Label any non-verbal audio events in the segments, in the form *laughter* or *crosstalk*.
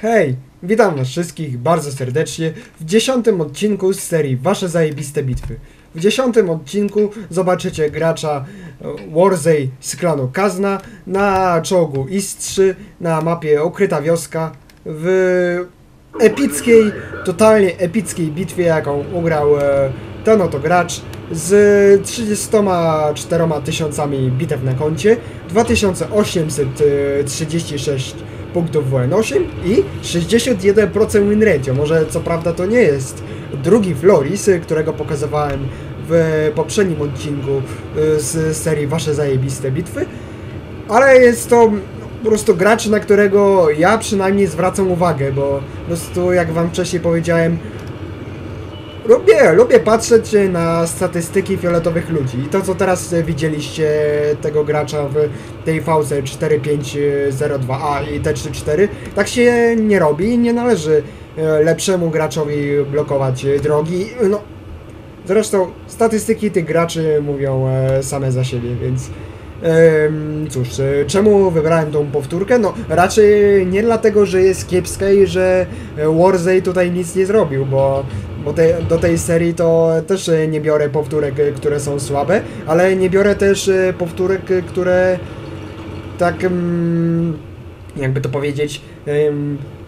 Hej, witam was wszystkich bardzo serdecznie w dziesiątym odcinku z serii Wasze zajebiste bitwy. W dziesiątym odcinku zobaczycie gracza e, Warzay z klanu Kazna na czołgu IS-3 na mapie Okryta Wioska w epickiej, totalnie epickiej bitwie, jaką ugrał e, ten oto gracz z 34 tysiącami bitew na koncie, 2836 punktów WN8 i 61% win. Może co prawda to nie jest drugi Floris, y, którego pokazywałem w poprzednim odcinku y, z serii Wasze zajebiste bitwy, ale jest to po prostu gracz, na którego ja przynajmniej zwracam uwagę, bo po prostu jak wam wcześniej powiedziałem, Lubię, lubię patrzeć na statystyki fioletowych ludzi. I to, co teraz widzieliście tego gracza w tej VC 4502A i T34, tak się nie robi. Nie należy e, lepszemu graczowi blokować drogi. No, zresztą statystyki tych graczy mówią e, same za siebie, więc... Cóż, e, czemu wybrałem tą powtórkę? No, raczej nie dlatego, że jest kiepska i że e, Warzay tutaj nic nie zrobił, bo, bo te, do tej serii to też e, nie biorę powtórek, e, które są słabe, ale nie biorę też e, powtórek, które tak, mm, jakby to powiedzieć,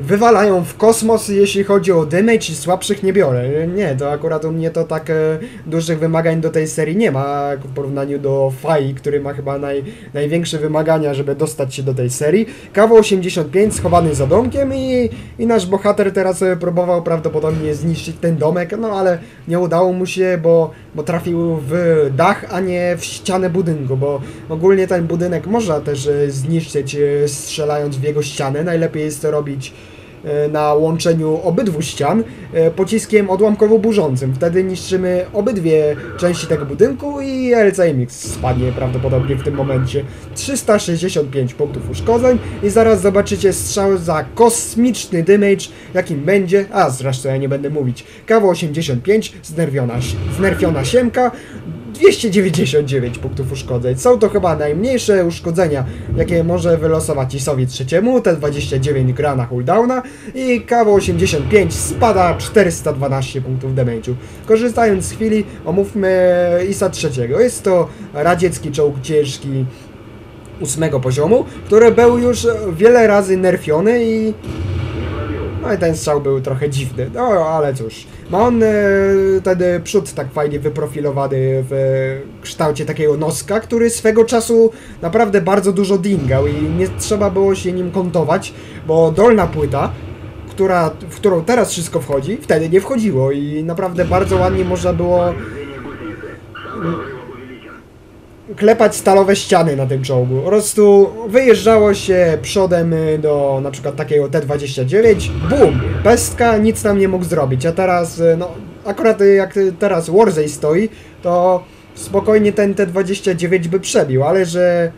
wywalają w kosmos, jeśli chodzi o damage i słabszych nie biorę. Nie, to akurat u mnie to tak e, dużych wymagań do tej serii nie ma w porównaniu do Fai, który ma chyba naj, największe wymagania, żeby dostać się do tej serii. Kawo 85 schowany za domkiem i, i nasz bohater teraz e, próbował prawdopodobnie zniszczyć ten domek, no ale nie udało mu się, bo, bo trafił w dach, a nie w ścianę budynku, bo ogólnie ten budynek można też e, zniszczyć e, w jego ścianę. Najlepiej jest to robić e, na łączeniu obydwu ścian e, pociskiem odłamkowo-burzącym. Wtedy niszczymy obydwie części tego budynku i LCMX spadnie prawdopodobnie w tym momencie. 365 punktów uszkodzeń i zaraz zobaczycie strzał za kosmiczny damage, jakim będzie, a zresztą ja nie będę mówić, kawa 85, znerwiona, znerfiona siemka, 299 punktów uszkodzeń. Są to chyba najmniejsze uszkodzenia, jakie może wylosować ISowi trzeciemu. T29 gra na cooldowna i KW 85 spada 412 punktów damage'u. Korzystając z chwili, omówmy ISa trzeciego. Jest to radziecki czołg ciężki ósmego poziomu, który był już wiele razy nerfiony i no i ten strzał był trochę dziwny, no ale cóż. Ma on e, wtedy przód tak fajnie wyprofilowany w e, kształcie takiego noska, który swego czasu naprawdę bardzo dużo dingał i nie trzeba było się nim kontować, bo dolna płyta, która, w którą teraz wszystko wchodzi, wtedy nie wchodziło i naprawdę bardzo ładnie można było klepać stalowe ściany na tym czołgu. Po prostu wyjeżdżało się przodem y, do na przykład takiego T-29, bum, pestka, nic tam nie mógł zrobić, a teraz, y, no, akurat y, jak teraz Warzay stoi, to spokojnie ten T-29 by przebił, ale że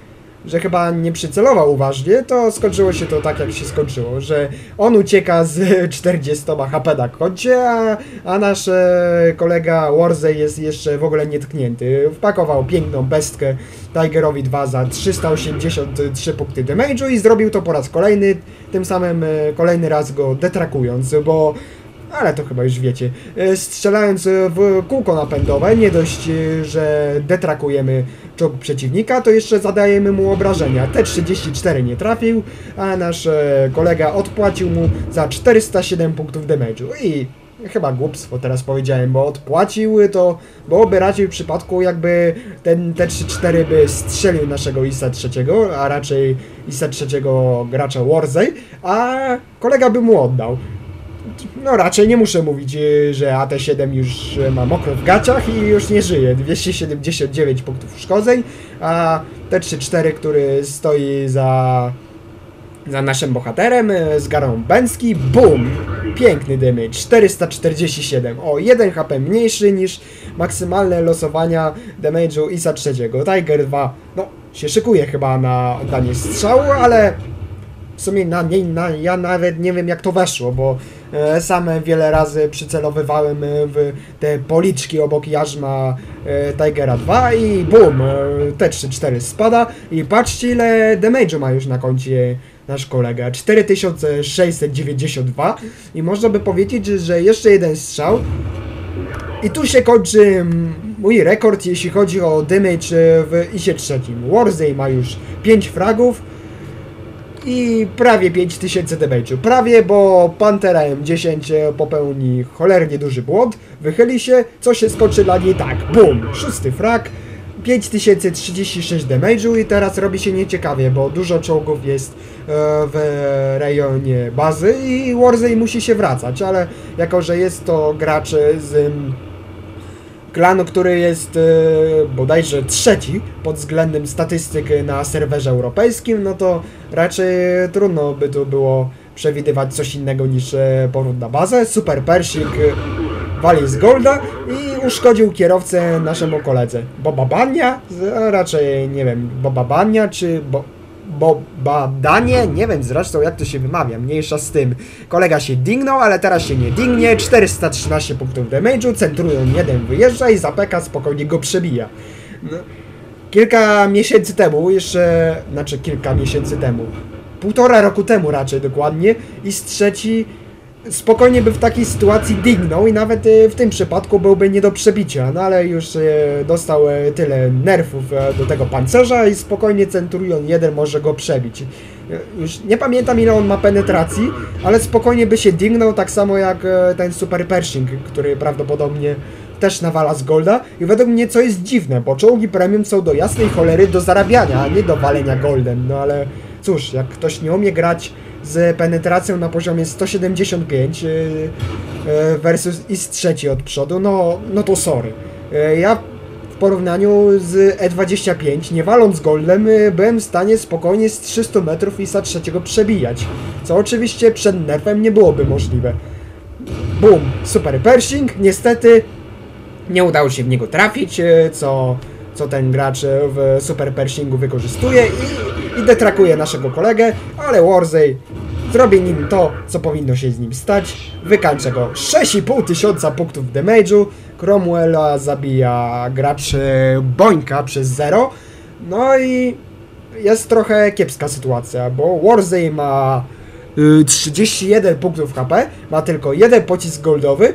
że chyba nie przycelował uważnie, to skończyło się to tak, jak się skończyło, że on ucieka z *laughs* 40 HP na koncie, a, a nasz e, kolega Warzay jest jeszcze w ogóle nietknięty. Wpakował piękną bestkę Tigerowi 2 za 383 punkty damage'u i zrobił to po raz kolejny, tym samym e, kolejny raz go detrakując, bo ale to chyba już wiecie. E, Strzelając e, w kółko napędowe, nie dość, e, że detrakujemy czołg przeciwnika, to jeszcze zadajemy mu obrażenia. T-34 nie trafił, a nasz kolega odpłacił mu za 407 punktów damage'u. I chyba głupstwo teraz powiedziałem, bo odpłacił to, byłoby raczej w przypadku jakby ten T-34 by strzelił naszego ISA trzeciego, a raczej ISA trzeciego gracza Warzay, a kolega by mu oddał. No raczej nie muszę mówić, y, że AT7 już y, ma mokro w gaciach i już nie żyje. 279 punktów uszkodzeń, a T34, który stoi za, za naszym bohaterem, y, z garą Bęcki, BUM! Piękny damage, 447. O, 1 HP mniejszy niż maksymalne losowania damage'u ISA trzeciego. Tiger 2, no, się szykuje chyba na oddanie strzału, ale w sumie na niej na, ja nawet nie wiem jak to weszło, bo e, sam wiele razy przycelowywałem e, w te policzki obok jarzma e, Tigera 2 i bum, e, T34 spada i patrzcie ile damage'u ma już na koncie nasz kolega. 4692 i można by powiedzieć, że- jeszcze jeden strzał i tu się kończy mm, mój rekord, jeśli chodzi o damage w isie trzecim. Warzone ma już 5 fragów i prawie 5000 damage'u. Prawie, bo Pantera M10 e, popełni cholernie duży błąd, wychyli się, co się skoczy dla niej tak. Bum! Szósty frag. 5036 damage'u i teraz robi się nieciekawie, bo dużo czołgów jest e, w rejonie bazy i Warzone musi się wracać, ale jako, że jest to gracz z klanu, który jest e, bodajże trzeci pod względem statystyk na serwerze europejskim, no to raczej trudno by tu było przewidywać coś innego niż e, powrót na bazę. Super Persik e, wali z Golda i uszkodził kierowcę naszemu koledze. Boba Bania? Raczej nie wiem, Boba Bania czy bo, Boba Danie? Nie wiem zresztą jak to się wymawia, mniejsza z tym. Kolega się dingnął, ale teraz się nie dingnie. 413 punktów damage'u, Centurion 1 wyjeżdża i Zapeka spokojnie go przebija. No. Kilka miesięcy temu, jeszcze, znaczy kilka miesięcy temu, półtora roku temu raczej dokładnie, i z trzeci spokojnie by w takiej sytuacji dignął i nawet e, w tym przypadku byłby nie do przebicia, no ale już e, dostał e, tyle nerfów do tego pancerza i spokojnie Centurion 1 może go przebić. Już nie pamiętam ile on ma penetracji, ale spokojnie by się dignął tak samo jak ten Super Pershing, który prawdopodobnie też nawala z golda. I według mnie co jest dziwne, bo czołgi premium są do jasnej cholery do zarabiania, a nie do walenia goldem, no ale cóż, jak ktoś nie umie grać z penetracją na poziomie 175 yy, yy, versus i z trzeci od przodu, no, no to sorry. Yy, Ja w porównaniu z E25, nie waląc goldem, byłem w stanie spokojnie z 300 metrów ISA trzeciego przebijać, co oczywiście przed nerfem nie byłoby możliwe. Boom, super Pershing, niestety nie udało się w niego trafić, co, co ten gracz e, w Super Pershingu wykorzystuje i, i detrakuje naszego kolegę, ale Warzone zrobi nim to, co powinno się z nim stać. Wykańcza go 6,5 tysiąca punktów damage'u, Cromwella zabija gracz e, Bońka przez 0, no i jest trochę kiepska sytuacja, bo Warzone ma y, 31 punktów HP, ma tylko jeden pocisk goldowy,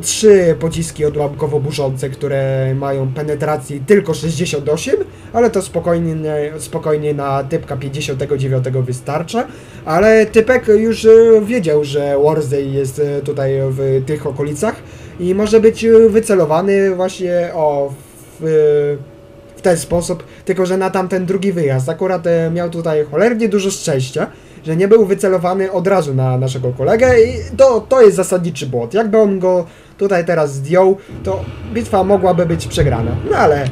trzy pociski odłamkowo-burzące, które mają penetracji tylko 68, ale to spokojnie, spokojnie na typka 59 wystarcza, ale typek już y, wiedział, że Warzone jest y, tutaj w tych okolicach i może być y, wycelowany właśnie o w ten sposób, tylko że na tamten drugi wyjazd. Akurat e, miał tutaj cholernie dużo szczęścia, że nie był wycelowany od razu na naszego kolegę i to, to jest zasadniczy błąd. Jakby on go tutaj teraz zdjął, to bitwa mogłaby być przegrana. No ale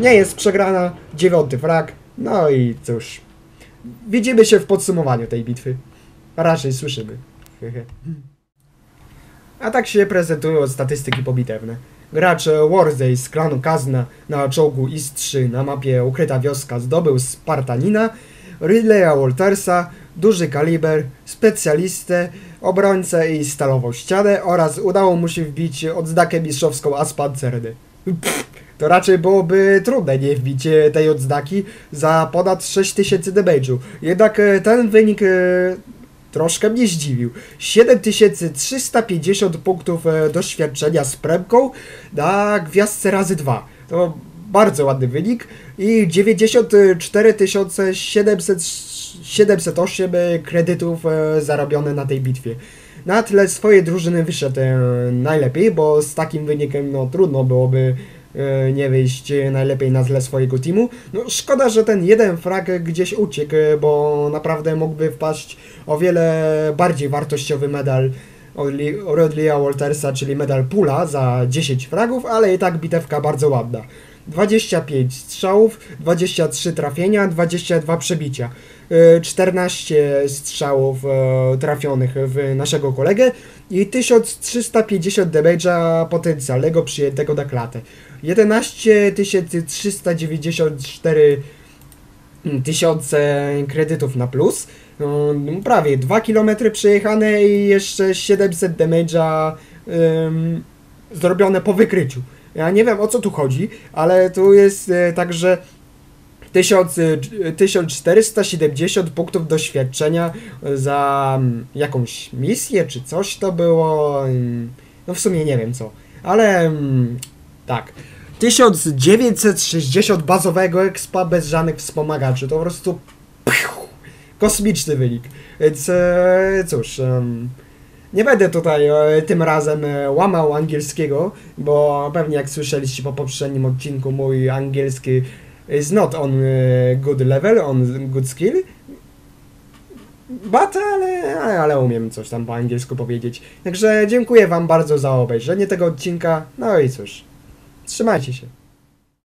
nie jest przegrana, dziewiąty frag, no i cóż. Widzimy się w podsumowaniu tej bitwy. Raczej słyszymy. *laughs* A tak się prezentują statystyki pobitewne. Gracz Warzone z klanu Kazna na czołgu IS-3 na mapie Ukryta Wioska zdobył Spartanina, Ridleya Waltersa, duży kaliber, specjalistę, obrońcę i stalową ścianę oraz udało mu się wbić odznakę mistrzowską Aspancerny. Pff, To raczej byłoby trudne nie wbić e, tej odznaki za ponad 6000 damage'u. Jednak e, ten wynik e, troszkę mnie zdziwił. 7350 punktów e, doświadczenia z premką na gwiazdce razy 2. To bardzo ładny wynik i 94 700, 708 kredytów e, zarobione na tej bitwie. Na tle swojej drużyny wyszedł e, najlepiej, bo z takim wynikiem no, trudno byłoby e, nie wyjść najlepiej na tle swojego teamu. No szkoda, że ten jeden frag gdzieś uciekł, e, bo naprawdę mógłby wpaść o wiele bardziej wartościowy medal Rodleya Waltersa, czyli medal Pula za 10 fragów, ale i tak bitewka bardzo ładna. 25 strzałów, 23 trafienia, 22 przebicia. E, 14 strzałów e, trafionych w naszego kolegę i 1350 damage'a potencjalnego przyjętego na klatę. 11 394 tysiące kredytów na plus. No, prawie 2 km przejechane i jeszcze 700 damage'a zrobione po wykryciu. Ja nie wiem o co tu chodzi, ale tu jest e, tak, że 1000, y, 1470 punktów doświadczenia za mm, jakąś misję, czy coś to było. mm, No w sumie nie wiem co. Ale mm, tak. 1960 bazowego expa bez żadnych wspomagaczy. To po prostu kosmiczny wynik. Więc e, cóż. nie będę tutaj e, tym razem e, łamał angielskiego, bo pewnie jak słyszeliście po poprzednim odcinku, mój angielski is not on e, good level, on good skill. But, ale, ale umiem coś tam po angielsku powiedzieć. Także dziękuję wam bardzo za obejrzenie tego odcinka. No i cóż, trzymajcie się.